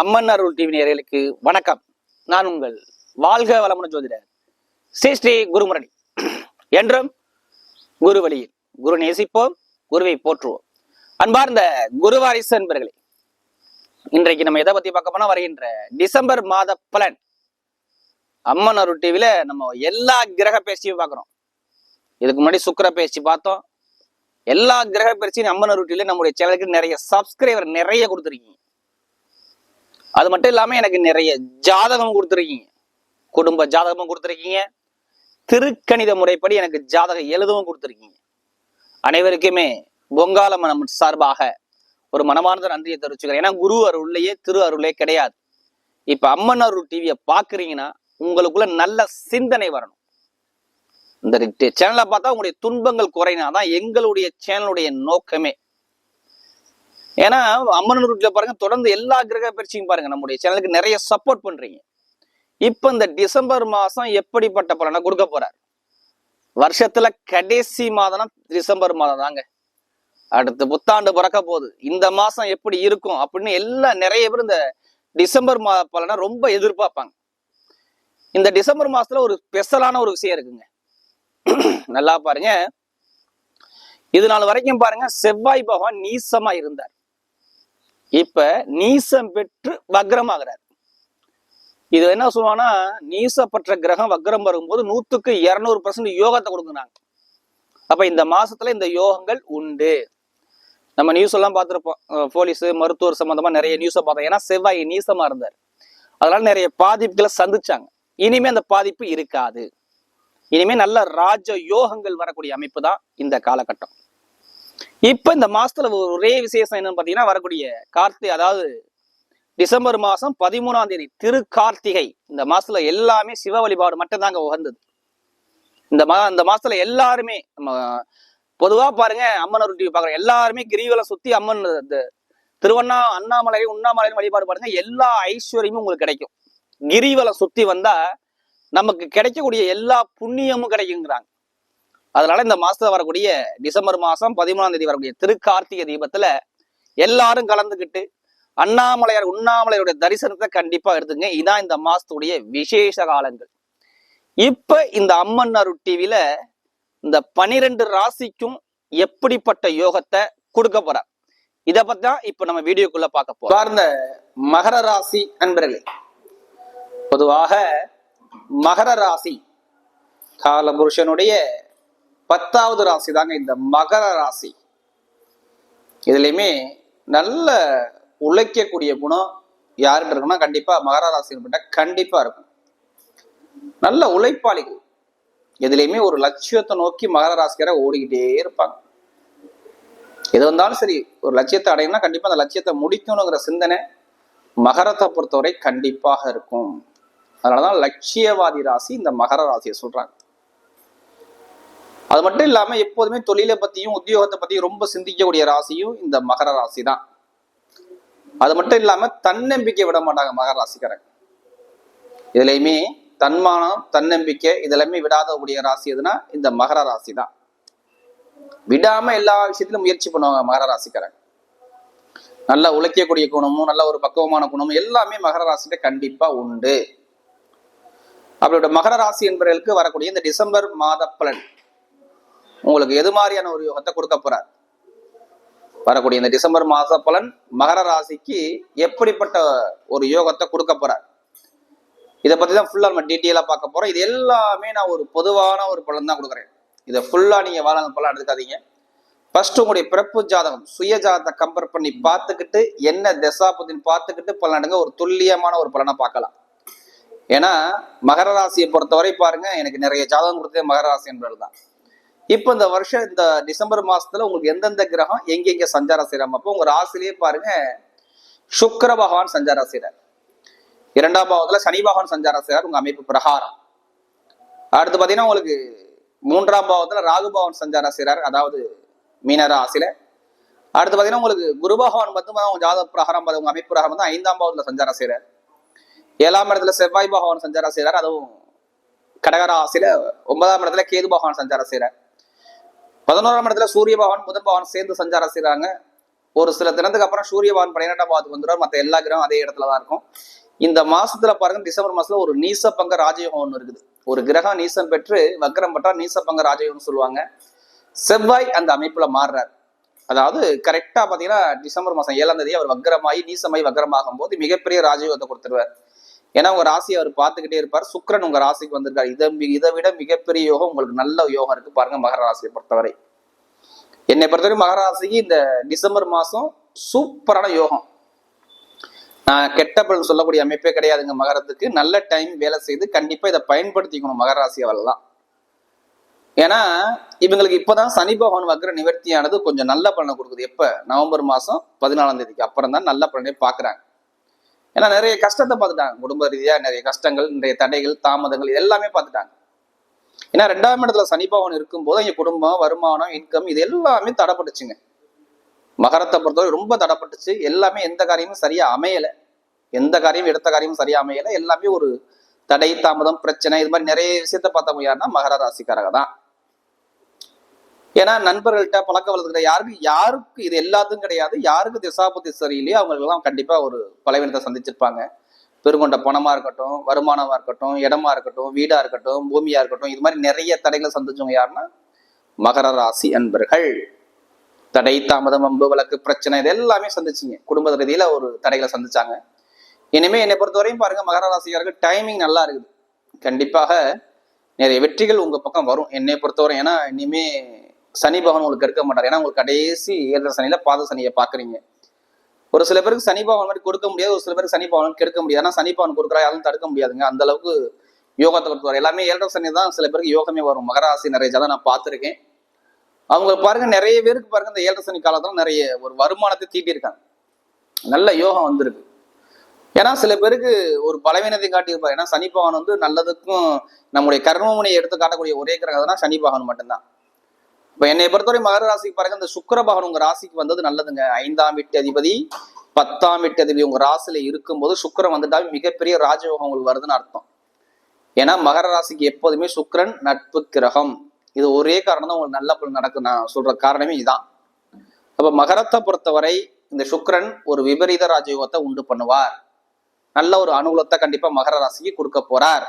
அம்மன் அருள் TV நேயர்களுக்கு வணக்கம். நான் உங்கள் வாழ்க வளமுடன் ஜோதிடர் ஸ்ரீ ஸ்ரீ குருமுரளி. என்றும் குரு வழியில் குரு நேசிப்போம் குருவை போற்றுவோம். அன்பார்ந்த குருவாரிசு அன்பர்களே இன்றைக்கு நம்ம எதை பத்தி பார்க்க போனா வருகின்ற டிசம்பர் மாத பலன். அம்மன் அருள் டிவியில நம்ம எல்லா கிரக பேச்சியும் பார்க்குறோம். இதுக்கு முன்னாடி சுக்கிர பேச்சு பார்த்தோம். எல்லா கிரக பயிற்சியும் அம்மன் அருள் டிவியில நம்முடைய சேனலுக்கு நிறைய சப்ஸ்கிரைபர் நிறைய கொடுத்துருக்கீங்க. அது மட்டும் இல்லாமல் எனக்கு நிறைய ஜாதகம் கொடுத்துருக்கீங்க. குடும்ப ஜாதகமும் கொடுத்துருக்கீங்க. திருக்கணித முறைப்படி எனக்கு ஜாதகம் எழுதவும் கொடுத்துருக்கீங்க. அனைவருக்குமே பொங்கால மனம் சார்பாக ஒரு மனமார்ந்த நன்றியை தெரிவிச்சுக்கிறேன். ஏன்னா குரு அருள்லையே திரு அருளே கிடையாது. இப்ப அம்மன் அருள் டிவியை பாக்குறீங்கன்னா உங்களுக்குள்ள நல்ல சிந்தனை வரணும். இந்த சேனலை பார்த்தா உங்களுடைய துன்பங்கள் குறையினாதான் எங்களுடைய சேனலுடைய நோக்கமே ஏன்னா அம்மன் ரூட்ல பாருங்க தொடர்ந்து எல்லா கிரக பயிற்சியும் பாருங்க நம்முடைய சேனலுக்கு நிறைய சப்போர்ட் பண்றீங்க. இப்ப இந்த டிசம்பர் மாசம் எப்படிப்பட்ட பலனை கொடுக்க போறார்? வருஷத்துல கடைசி மாதம் டிசம்பர் மாதம் தாங்க. அடுத்து புத்தாண்டு பிறக்க போகுது. இந்த மாசம் எப்படி இருக்கும் அப்படின்னு எல்லாம் நிறைய பேர் இந்த டிசம்பர் மாத பலனை ரொம்ப எதிர்பார்ப்பாங்க. இந்த டிசம்பர் மாசத்துல ஒரு ஸ்பெஷலான ஒரு விஷயம் இருக்குங்க. நல்லா பாருங்க. இது நாள் வரைக்கும் பாருங்க செவ்வாய் பகவான் நீசமா இருந்தார். இப்ப நீசம் பெற்று வக்ரமாகிறார். இது என்ன சொல்லுவாங்கன்னா நீசப்பற்ற கிரகம் வக்ரம் வரும்போது நூத்துக்கு இருநூறு பர்சன்ட் யோகத்தை கொடுக்குறாங்க. அப்ப இந்த மாசத்துல இந்த யோகங்கள் உண்டு. நம்ம நியூஸ் எல்லாம் பார்த்துருப்போம். போலீஸ் மருத்துவர் சம்பந்தமா நிறைய நியூஸை பார்த்தோம். ஏன்னா செவ்வாய் நீசமா இருந்தார். அதனால நிறைய பாதிப்புகளை சந்திச்சாங்க. இனிமே அந்த பாதிப்பு இருக்காது. இனிமே நல்ல ராஜ யோகங்கள் வரக்கூடிய அமைப்பு தான் இந்த காலகட்டம். இப்ப இந்த மாசத்துல ஒரே விசேஷம் என்னன்னு பாத்தீங்கன்னா வரக்கூடிய கார்த்திகை அதாவது டிசம்பர் மாசம் பதிமூணாம் தேதி திரு கார்த்திகை இந்த மாசத்துல எல்லாமே சிவ வழிபாடு மட்டும்தாங்க உகந்தது. இந்த மா இந்த மாசத்துல எல்லாருமே நம்ம பொதுவா பாருங்க அம்மன் டிவி பாக்குறோம் எல்லாருமே கிரிவலம் சுத்தி அம்மன் இந்த திருவண்ணா அண்ணாமலை உண்ணாமலை வழிபாடு பாருங்க எல்லா ஐஸ்வர்யமும் உங்களுக்கு கிடைக்கும். கிரிவலம் சுத்தி வந்தா நமக்கு கிடைக்கக்கூடிய எல்லா புண்ணியமும் கிடைக்குங்கிறாங்க. அதனால இந்த மாசத்துல வரக்கூடிய டிசம்பர் மாசம் பதிமூணாம் தேதி வரக்கூடிய திருக்கார்த்திகை தீபத்துல எல்லாரும் கலந்துக்கிட்டு அண்ணாமலையார் உண்ணாமலையருடைய தரிசனத்தை கண்டிப்பா எடுத்துங்க. இதான் இந்த மாசத்துடைய விசேஷ காலங்கள். இப்ப இந்த அம்மன் அருள் டிவில இந்த பனிரெண்டு ராசிக்கும் எப்படிப்பட்ட யோகத்தை கொடுக்க போறார் இத பத்தி தான் இப்ப நம்ம வீடியோக்குள்ள பார்க்க போறோம். சார்ந்த மகர ராசி அன்பர்களே பொதுவாக மகர ராசி காலபுருஷனுடைய பத்தாவது ராசி தாங்க இந்த மகர ராசி. இதுலையுமே நல்ல உழைக்கக்கூடிய குணம் யாருன்னு இருக்குன்னா கண்டிப்பா மகர ராசி கண்டிப்பா இருக்கும். நல்ல உழைப்பாளிகள். எதுலையுமே ஒரு லட்சியத்தை நோக்கி மகர ராசிக்கார ஓடிக்கிட்டே இருப்பாங்க. எது வந்தாலும் சரி ஒரு லட்சியத்தை அடையணும்னா கண்டிப்பா அந்த லட்சியத்தை முடிக்கணுங்கிற சிந்தனை மகரத்தை பொறுத்தவரை கண்டிப்பாக இருக்கும். அதனாலதான் லட்சியவாதி ராசி இந்த மகர ராசியை சொல்றாங்க. அது மட்டும் இல்லாம எப்போதுமே தொழிலை பத்தியும் உத்தியோகத்தை பத்தியும் ரொம்ப சிந்திக்கக்கூடிய ராசியும் இந்த மகர ராசி தான் அது மட்டும் இல்லாம தன்னம்பிக்கை விட மாட்டாங்க மகர ராசிக்காரங்க. இதுலயுமே தன்மானம் தன்னம்பிக்கை இதெல்லாமே விடாதக்கூடிய ராசி எதுனா இந்த மகர ராசி தான் விடாம எல்லா விஷயத்திலும் முயற்சி பண்ணுவாங்க மகர ராசிக்காரங்க. நல்ல உழைக்கக்கூடிய குணமும் நல்ல ஒரு பக்குவமான குணமும் எல்லாமே மகர ராசியில கண்டிப்பா உண்டு. அப்படியோட மகர ராசி என்பவர்களுக்கு வரக்கூடிய இந்த டிசம்பர் மாத பலன். உங்களுக்கு எது மாதிரியான ஒரு யோகத்தை கொடுக்க போறார்? வரக்கூடிய இந்த டிசம்பர் மாச பலன் மகர ராசிக்கு எப்படிப்பட்ட ஒரு யோகத்தை கொடுக்க போறார்? இதை பத்தி தான் ஃபுல்லா நம்ம டீட்டெயிலா பார்க்க போறோம். இது எல்லாமே நான் ஒரு பொதுவான ஒரு பலன் தான் கொடுக்குறேன். இதை ஃபுல்லா நீங்க வாழ பலன் எடுத்துக்காதீங்க ஃபர்ஸ்ட் உங்களுடைய பிறப்பு ஜாதகம் சுய ஜாதகத்தை கம்பேர் பண்ணி பார்த்துக்கிட்டு என்ன தசாபத்தின் பார்த்துக்கிட்டு பலன் எடுங்க. ஒரு துல்லியமான ஒரு பலனை பார்க்கலாம். ஏன்னா மகர ராசியை பொறுத்தவரை பாருங்க எனக்கு நிறைய ஜாதகம் கொடுத்ததே மகர ராசி என்பது தான் இப்போ இந்த வருஷம் இந்த டிசம்பர் மாசத்துல உங்களுக்கு எந்தெந்த கிரகம் எங்கெங்க சஞ்சாரம் செய்யறாம அப்போ உங்க ராசிலேயே பாருங்க சுக்கர பகவான் சஞ்சாரம் செய்யறார் இரண்டாம் பாவத்துல சனி பகவான் சஞ்சாரம் செய்யறார் உங்க அமைப்பு பிரகாரம். அடுத்து பாத்தீங்கன்னா உங்களுக்கு மூன்றாம் பாவத்துல ராகு பகவான் சஞ்சாரம் செய்யறாரு அதாவது மீன ராசியில. அடுத்து பாத்தீங்கன்னா உங்களுக்கு குரு பகவான் மட்டும் உங்க ஜாத பிரகாரம் உங்க அமைப்பு பிரகாரம் தான் ஐந்தாம் பாவத்துல சஞ்சாரம் செய்யறாரு ஏழாம் இடத்துல செவ்வாய் பகவான் சஞ்சாரம் செய்யறாரு அதுவும் கடகராசியில ஒன்பதாம் இடத்துல கேது பகவான் சஞ்சாரம் செய்யறாரு பதினோராம் இடத்துல சூரிய பகவான் புதன் பகவான் சேர்ந்து சஞ்சாரம் செய்யறாங்க ஒரு சில தினத்துக்கு அப்புறம் சூரிய பகவான் பன்னிரெண்டாம் பாவத்துக்கு வந்துடுவார். மற்ற எல்லா கிரகம் அதே இடத்துல தான் இருக்கும். இந்த மாசத்துல பாருங்க டிசம்பர் மாசத்துல ஒரு நீச பங்க ராஜயோகம் ஒன்று இருக்குது. ஒரு கிரகம் நீசம் பெற்று வக்கரம் பெற்றா நீச பங்க ராஜயோகம்னு சொல்லுவாங்க. செவ்வாய் அந்த அமைப்புல மாறுறார். அதாவது கரெக்டா பாத்தீங்கன்னா டிசம்பர் மாசம் ஏழாம் தேதி அவர் வக்கரமாயி நீசமாயி வக்கரமாகும் போது மிகப்பெரிய ராஜயோகத்தை கொடுத்துருவார். ஏன்னா உங்க ராசியை அவர் பார்த்துக்கிட்டே இருப்பார். சுக்கிரன் உங்க ராசிக்கு வந்திருக்காரு. இதை இதை விட மிகப்பெரிய யோகம் உங்களுக்கு நல்ல யோகம் இருக்கு பாருங்க மகர ராசியை பொறுத்தவரை. என்னை பொறுத்தவரை மகர ராசிக்கு இந்த டிசம்பர் மாசம் சூப்பரான யோகம். நான் கெட்ட சொல்லக்கூடிய அமைப்பே கிடையாதுங்க மகரத்துக்கு. நல்ல டைம் வேலை செய்து கண்டிப்பா இதை பயன்படுத்திக்கணும் மகர ராசியவெல்லாம் ஏன்னா இவங்களுக்கு இப்பதான் சனி பகவான் வக்ர நிவர்த்தியானது கொஞ்சம் நல்ல பலனை கொடுக்குது. எப்ப? நவம்பர் மாசம் பதினாலாம் தேதிக்கு அப்புறம் தான் நல்ல பலனே பாக்குறாங்க ஏன்னா நிறைய கஷ்டத்தை பார்த்துட்டாங்க. குடும்ப ரீதியாக நிறைய கஷ்டங்கள் நிறைய தடைகள் தாமதங்கள் இது எல்லாமே பார்த்துட்டாங்க. ஏன்னா ரெண்டாம் இடத்துல சனி பவன் இருக்கும்போது எங்கள் குடும்பம் வருமானம் இன்கம் இது எல்லாமே தடைப்பட்டுச்சுங்க. மகரத்தை பொறுத்தவரை ரொம்ப தடைப்பட்டுச்சு. எல்லாமே எந்த காரியமும் சரியா அமையலை. எந்த காரியமும் எடுத்த காரியமும் சரியா அமையலை. எல்லாமே ஒரு தடை தாமதம் பிரச்சனை இது மாதிரி நிறைய விஷயத்த பார்த்தவங்க யாருன்னா மகர ராசிக்காரங்க தான். ஏன்னா நண்பர்கள்ட்ட பழக்க வழக்கத்துல யாருக்கு யாருக்கு இது எல்லாத்துக்கும் கிடையாது. யாருக்கு திசாபுத்தி சரியில்லையோ அவங்களுக்கெல்லாம் கண்டிப்பாக ஒரு பலவீனத்தை சந்திச்சிருப்பாங்க. பெருங்கொண்ட பணமாக இருக்கட்டும் வருமானமாக இருக்கட்டும் இடமா இருக்கட்டும் வீடாக இருக்கட்டும் பூமியாக இருக்கட்டும் இது மாதிரி நிறைய தடைகளை சந்திச்சவங்க யாருன்னா மகர ராசி அன்பர்கள். தடை தாமதம் அம்பு வழக்கு பிரச்சனை இது எல்லாமே சந்திச்சிங்க. குடும்ப ரீதியில் ஒரு தடைகளை சந்திச்சாங்க. இனிமே என்னை பொறுத்தவரையும் பாருங்கள் மகர ராசிக்காரர்கள் டைமிங் நல்லா இருக்குது. கண்டிப்பாக நிறைய வெற்றிகள் உங்கள் பக்கம் வரும். என்னை பொறுத்தவரை ஏன்னா இனிமே சனி பகவான் உங்களுக்கு இருக்க மாட்டார். ஏன்னா உங்களுக்கு கடைசி ஏழரை சனியில பாத சனியை பாக்குறீங்க ஒரு சில பேருக்கு சனி பகவான் மாதிரி கொடுக்க முடியாது ஒரு சில பேருக்கு சனி பகவான் கெடுக்க முடியாது. ஆனால் சனி பகவான் கொடுக்குறா யாரும் தடுக்க முடியாதுங்க. அந்த அளவுக்கு யோகத்தை பொறுத்தவரை. எல்லாமே ஏழரை சனி தான் சில பேருக்கு யோகமே வரும். மகராசி நிறைய தான் நான் பார்த்திருக்கேன். அவங்க பாருங்க நிறைய பேருக்கு பாருங்க இந்த ஏழரை சனி காலத்துல நிறைய ஒரு வருமானத்தை தீட்டியிருக்காங்க நல்ல யோகம் வந்திருக்கு. ஏன்னா சில பேருக்கு ஒரு பலவீனத்தை காட்டியிருப்பார். ஏன்னா சனி பகவான் வந்து நல்லதுக்கும் நம்முடைய கர்மமுனையை எடுத்து காட்டக்கூடிய ஒரே கிரகம்னா சனி பகவான் மட்டும்தான். இப்ப என்னை பொறுத்தவரை மகர ராசிக்கு பாருங்க இந்த சுக்கர பகவான் உங்க ராசிக்கு வந்தது நல்லதுங்க. ஐந்தாம் வீட்டு அதிபதி பத்தாம் வீட்டு அதிபதி உங்க ராசியில இருக்கும்போது சுக்கரன் வந்துட்டாவே மிகப்பெரிய ராஜயோகம் உங்களுக்கு வருதுன்னு அர்த்தம். ஏன்னா மகர ராசிக்கு எப்போதுமே சுக்கரன் நட்பு கிரகம். இது ஒரே காரணம் தான் உங்களுக்கு நல்ல பலன் நடக்கு நான் சொல்ற காரணமே இதுதான் அப்ப மகரத்தை பொறுத்தவரை இந்த சுக்கரன் ஒரு விபரீத ராஜயோகத்தை உண்டு பண்ணுவார். நல்ல ஒரு அனுகூலத்தை கண்டிப்பா மகர ராசிக்கு கொடுக்க போறார்.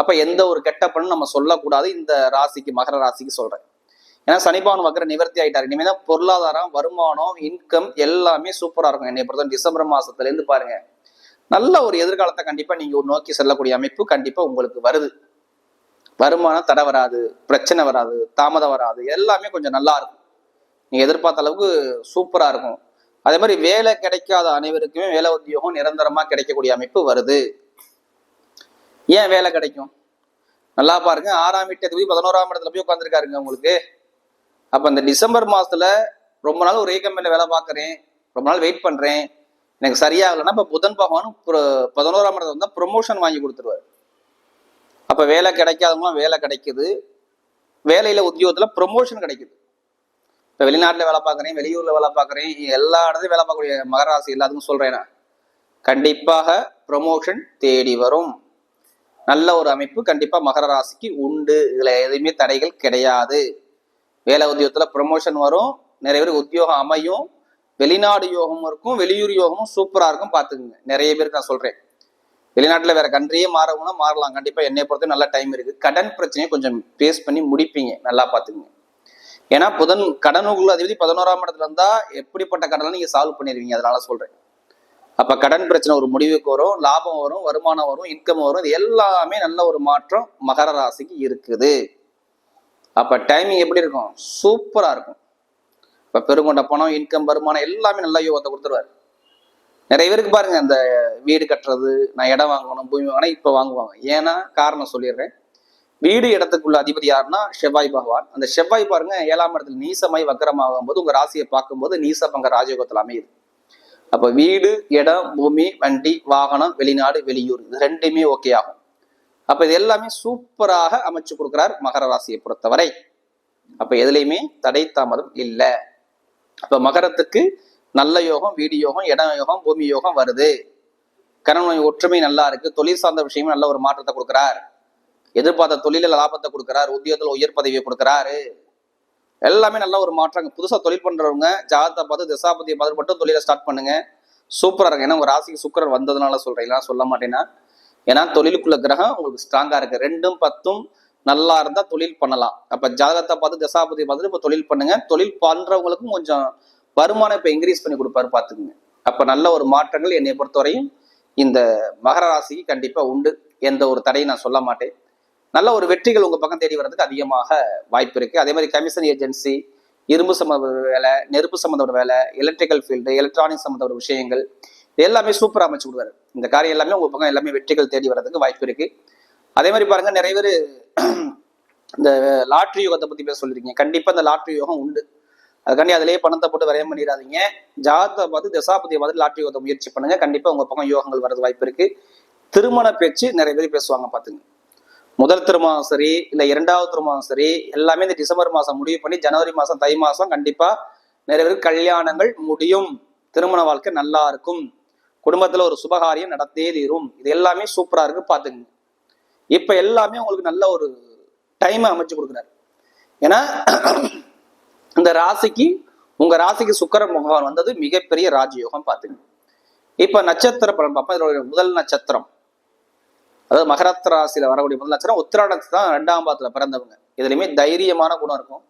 அப்ப எந்த ஒரு கெட்ட பலனும் நம்ம சொல்லக்கூடாது. இந்த ராசிக்கு மகர ராசிக்கு சொல்றேன். ஏன்னா சனிபாவன் வக்கர நிவர்த்தி ஆயிட்டார். இனிமேதான் பொருளாதாரம் வருமானம் இன்கம் எல்லாமே சூப்பராக இருக்கும் என்னை பொறுத்த டிசம்பர் மாதத்துலேருந்து பாருங்க. நல்ல ஒரு எதிர்காலத்தை கண்டிப்பாக நீங்கள் நோக்கி செல்லக்கூடிய அமைப்பு கண்டிப்பாக உங்களுக்கு வருது. வருமானம் தடை வராது பிரச்சனை வராது தாமதம் வராது. எல்லாமே கொஞ்சம் நல்லா இருக்கும். நீங்கள் எதிர்பார்த்த அளவுக்கு சூப்பராக இருக்கும். அதே மாதிரி வேலை கிடைக்காத அனைவருக்குமே வேலை உத்தியோகம் நிரந்தரமாக கிடைக்கக்கூடிய அமைப்பு வருது. ஏன் வேலை கிடைக்கும்? நல்லா பாருங்க. ஆறாம் வீட்டு போய் பதினோராம் இடத்துல போய் உட்காந்துருக்காருங்க உங்களுக்கு. அப்போ இந்த டிசம்பர் மாதத்தில் ரொம்ப நாள் ஒரே கம்பெனியில் வேலை பார்க்குறேன் ரொம்ப நாள் வெயிட் பண்ணுறேன் எனக்கு சரியாகலைன்னா இப்போ புதன் பகவான் பதினோராம் இடத்துல வந்தால் ப்ரொமோஷன் வாங்கி கொடுத்துருவாரு. அப்போ வேலை கிடைக்காதவங்களாம் வேலை கிடைக்குது. வேலையில் உத்தியோகத்தில் ப்ரொமோஷன் கிடைக்குது. இப்போ வெளிநாட்டில் வேலை பார்க்குறேன் வெளியூரில் வேலை பார்க்குறேன் எல்லா இடத்துலையும் வேலை பார்க்கக்கூடிய மகராசி எல்லாத்துக்கும் சொல்கிறேன் நான். கண்டிப்பாக ப்ரொமோஷன் தேடி வரும். நல்ல ஒரு அமைப்பு கண்டிப்பாக மகர ராசிக்கு உண்டு. இதில் எதுவுமே தடைகள் கிடையாது. வேலை உத்தியோகத்துல ப்ரொமோஷன் வரும். நிறைய பேருக்கு உத்தியோகம் அமையும். வெளிநாடு யோகமும் இருக்கும். வெளியூர் யோகமும் சூப்பரா இருக்கும். பார்த்துக்குங்க. நிறைய பேருக்கு நான் சொல்றேன். வெளிநாட்டில் வேற கண்ட்ரியே மாறவும்னா மாறலாம். கண்டிப்பா என்னை பொறுத்த நல்ல டைம் இருக்கு. கடன் பிரச்சனையை கொஞ்சம் பேஸ் பண்ணி முடிப்பீங்க. நல்லா பார்த்துக்குங்க. ஏன்னா புதன் கடனுக்குள்ள அதிபதி பதினோராம் இடத்துல இருந்தா எப்படிப்பட்ட கடனை நீங்க சால்வ் பண்ணிடுவீங்க? அதனால சொல்றேன். அப்ப கடன் பிரச்சனை ஒரு முடிவுக்கு வரும். லாபம் வரும். வருமானம் வரும். இன்கம் வரும். இது எல்லாமே நல்ல ஒரு மாற்றம் மகர ராசிக்கு இருக்குது. அப்போ டைமிங் எப்படி இருக்கும்? சூப்பராக இருக்கும். இப்போ பெருங்கொண்ட பணம் இன்கம் வருமானம் எல்லாமே நல்ல யோகத்தை கொடுத்துருவாரு. நிறைய பேருக்கு பாருங்க அந்த வீடு கட்டுறது நான் இடம் வாங்கணும் பூமி வாங்கினா இப்போ வாங்குவாங்க. ஏன்னா காரணம் சொல்லிடுறேன். வீடு இடத்துக்குள்ள அதிபதி யாருன்னா செவ்வாய் பகவான். அந்த செவ்வாய் பாருங்க ஏழாம் இடத்துல நீசமாய் வக்கரமாகும் போது உங்க ராசியை பார்க்கும்போது நீசபங்க ராஜயோகத்தில் அமையுது. அப்போ வீடு இடம் பூமி வண்டி வாகனம் வெளிநாடு வெளியூர் இது ரெண்டுமே ஓகே ஆகும். அப்ப இது எல்லாமே சூப்பராக அமைச்சு கொடுக்கிறார் மகர ராசியை பொறுத்தவரை. அப்ப எதுலையுமே தடை தாமதம் இல்லை. அப்ப மகரத்துக்கு நல்ல யோகம் வீடு யோகம் இடம் யோகம் பூமி யோகம் வருது. கணவன் ஒற்றுமை நல்லா இருக்கு. தொழில் சார்ந்த விஷயமும் நல்ல ஒரு மாற்றத்தை கொடுக்கிறார். எதிர்பார்த்த தொழிலில் லாபத்தை கொடுக்கிறார். உத்தியோகத்தில் உயர் பதவியை கொடுக்கிறாரு. எல்லாமே நல்ல ஒரு மாற்றம் புதுசாக தொழில் பண்றவங்க ஜாதத்தை பார்த்து திசாபதியை பார்த்து மட்டும் தொழிலை ஸ்டார்ட் பண்ணுங்க. சூப்பராக இருக்கும். ஏன்னா ஒரு ராசிக்கு சுக்கரன் வந்ததுனால சொல்றேன் சொல்ல மாட்டேன்னா ஏன்னா தொழிலுக்குள்ள கிரகம் உங்களுக்கு ஸ்ட்ராங்கா இருக்கு. ரெண்டும் பத்தும் நல்லா இருந்தா தொழில் பண்ணலாம். அப்ப ஜாதகத்தை பார்த்து தசாபதியை பார்த்துட்டு இப்ப தொழில் பண்ணுங்க. தொழில் பண்றவங்களுக்கும் கொஞ்சம் வருமானம் இப்ப இன்க்ரீஸ் பண்ணி கொடுப்பாரு பாத்துக்குங்க அப்ப நல்ல ஒரு மாற்றங்கள் என்னை பொறுத்தவரையும் இந்த மகர ராசிக்கு கண்டிப்பா உண்டு. எந்த ஒரு தடையும் நான் சொல்ல மாட்டேன். நல்ல ஒரு வெற்றிகள் உங்க பக்கம் தேடி வர்றதுக்கு அதிகமாக வாய்ப்பு இருக்கு. அதே மாதிரி கமிஷன் ஏஜென்சி இரும்பு சம்மந்த வேலை நெருப்பு சம்மந்தப்பட்ட வேலை எலக்ட்ரிக்கல் ஃபீல்டு எலக்ட்ரானிக் சம்மந்தப்பட்ட விஷயங்கள் எல்லாமே சூப்பராக அமைச்சு விடுவார் இந்த காரியம் எல்லாமே உங்க பக்கம் எல்லாமே வெற்றிகள் தேடி வர்றதுக்கு வாய்ப்பு இருக்கு. அதே மாதிரி பாருங்க நிறைய பேர் இந்த லாட்ரி யோகத்தை பத்தி பேச சொல்லிருக்கீங்க. கண்டிப்பா இந்த லாட்ரி யோகம் உண்டு. அதுக்காண்டி அதிலேயே பணத்தை போட்டு விரயம் பண்ணிடாதீங்க. ஜாதகத்தை பார்த்து தசாபதியை பார்த்து லாட்ரி யோகத்தை முயற்சி பண்ணுங்க. கண்டிப்பா உங்க பக்கம் யோகங்கள் வர்றது வாய்ப்பு இருக்கு. திருமண பேச்சு நிறைய பேர் பேசுவாங்க பாத்துங்க முதல் திருமணம் சரி இல்ல இரண்டாவது திருமணம் சரி எல்லாமே இந்த டிசம்பர் மாசம் முடிவு பண்ணி ஜனவரி மாசம் தை மாசம் கண்டிப்பா நிறைய பேர் கல்யாணங்கள் முடியும். திருமண வாழ்க்கை நல்லா இருக்கும். குடும்பத்தில் ஒரு சுபகாரியம் நடத்தே தீரும். இது எல்லாமே சூப்பராக இருக்கு பாத்துங்க இப்போ எல்லாமே உங்களுக்கு நல்ல ஒரு டைமை அமைச்சு கொடுக்குறாரு. ஏன்னா இந்த ராசிக்கு உங்கள் ராசிக்கு சுக்கர பகவான் வந்தது மிகப்பெரிய ராஜயோகம் பார்த்துங்க இப்போ நட்சத்திர பலன் பார்ப்போம். இதோட முதல் நட்சத்திரம். அதாவது மகரத் ராசியில் வரக்கூடிய முதல் நட்சத்திரம் உத்திராடத்து தான் ரெண்டாம் பாதத்தில் பிறந்தவங்க. இதுலையுமே தைரியமான குணம் இருக்கும்.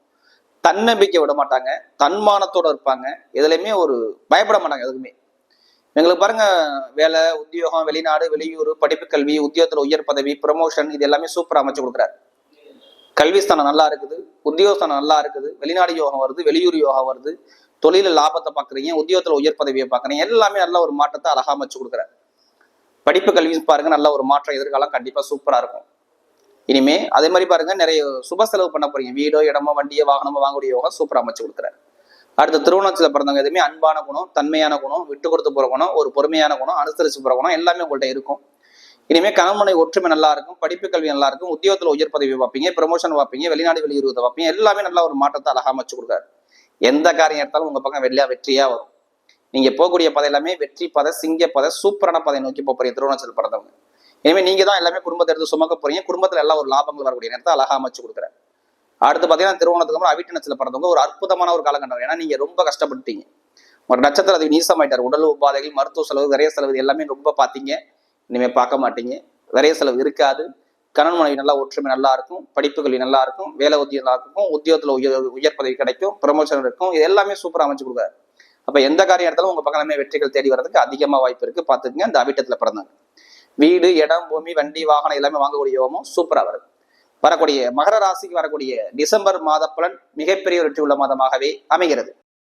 தன்னம்பிக்கை விட மாட்டாங்க. தன்மானத்தோட இருப்பாங்க. எதுலையுமே ஒரு பயப்பட மாட்டாங்க எதுக்குமே. எங்களுக்கு பாருங்க வேலை உத்தியோகம் வெளிநாடு வெளியூர் படிப்பு கல்வி உத்தியோகத்தில் உயர் பதவி ப்ரமோஷன் இது எல்லாமே சூப்பராக அமைச்சு கொடுக்குறாரு. கல்வி ஸ்தானம் நல்லா இருக்குது உத்தியோகஸ்தானம் நல்லா இருக்குது வெளிநாடு யோகம் வருது வெளியூர் யோகம் வருது தொழில லாபத்தை பார்க்குறீங்க உத்தியோகத்தில் உயர் பதவியை பார்க்குறீங்க எல்லாமே நல்ல ஒரு மாற்றத்தை அழகாக அமைச்சு கொடுக்குறாரு. படிப்பு கல்வி பாருங்க நல்ல ஒரு மாற்றம் எதிர்காலம் கண்டிப்பாக சூப்பராக இருக்கும். இனிமே அதே மாதிரி பாருங்க நிறைய சுப செலவு பண்ண போறீங்க வீடோ இடமோ வண்டியோ வாகனமோ வாங்கக்கூடிய யோகம் சூப்பராக அமைச்சு கொடுக்குறாரு. அடுத்து திருவண்ணாச்சல பிறந்தவங்க எதுவுமே அன்பான குணம் தன்மையான குணம் விட்டு கொடுத்து போகிற குணம் ஒரு பொறுமையான குணம் அனுசரிச்சு போகிற குணம் எல்லாமே உங்கள்கிட்ட இருக்கும். இனிமேல் கணவனை ஒற்றுமை நல்லா இருக்கும் படிப்பு கல்வி நல்லா இருக்கும் உத்தியோகத்தில் உயர் பதவி பார்ப்பீங்க ப்ரமோஷன் பார்ப்பீங்க வெளிநாடு வெளியுறவு பார்ப்பீங்க எல்லாமே நல்லா ஒரு மாற்றத்தை அழகாக அமைச்சு கொடுக்காரு. எந்த காரியம் எடுத்தாலும் உங்கள் பக்கம் வெளியாக வெற்றியாக வரும். நீங்கள் போகக்கூடிய பதை எல்லாமே வெற்றி பதை சிங்க பதை சூப்பரான பதை நோக்கி போக போறீங்க திருவண்ணாச்சல் பிறந்தவங்க. இனிமேல் நீங்கள் தான் எல்லாமே குடும்பத்தை எடுத்து சுமக்க போறீங்க குடும்பத்தில் எல்லாம் ஒரு லாபங்கள் வரக்கூடிய நேரத்தை அழகா அமைச்சு கொடுக்குறேன் அடுத்து பார்த்தீங்கன்னா திருவோணத்துக்கு அப்புறம் அவிட்ட நட்சத்திரம் பிறந்தவங்க ஒரு அற்புதமான ஒரு காலகட்டம். ஏன்னா நீங்க ரொம்ப கஷ்டப்பட்டீங்க. ஒரு நட்சத்திரம் அது நீசமாயிட்டார். உடல் உபாதைகள் மருத்துவ செலவு விரைய செலவு எல்லாமே ரொம்ப பார்த்தீங்க இனிமே பார்க்க மாட்டீங்க. விரைய செலவு இருக்காது. கணவன் மனைவி நல்லா ஒற்றுமை நல்லா இருக்கும். படிப்பு கல்வி நல்லா இருக்கும். வேலை உத்தியம் நல்லா இருக்கும். உத்தியோகத்தில் உயர் உயர் பதவி கிடைக்கும். ப்ரமோஷன் இருக்கும். இது எல்லாமே சூப்பராக அமைச்சு கொடுக்குறாரு அப்போ எந்த காரியம் எடுத்தாலும் உங்க பக்கம் வெற்றிகள் தேடி வர்றதுக்கு அதிகமாக வாய்ப்பு இருக்கு. பாத்துக்கங்க. அந்த அவிட்டத்தில் பிறந்தாங்க வீடு இடம் பூமி வண்டி வாகனம் எல்லாமே வாங்கக்கூடிய யோகமும் சூப்பராக வருது. வரக்கூடிய மகர ராசிக்கு வரக்கூடிய டிசம்பர் மாத பலன் மிகப்பெரிய வெற்றி உள்ள மாதமாகவே அமைகிறது.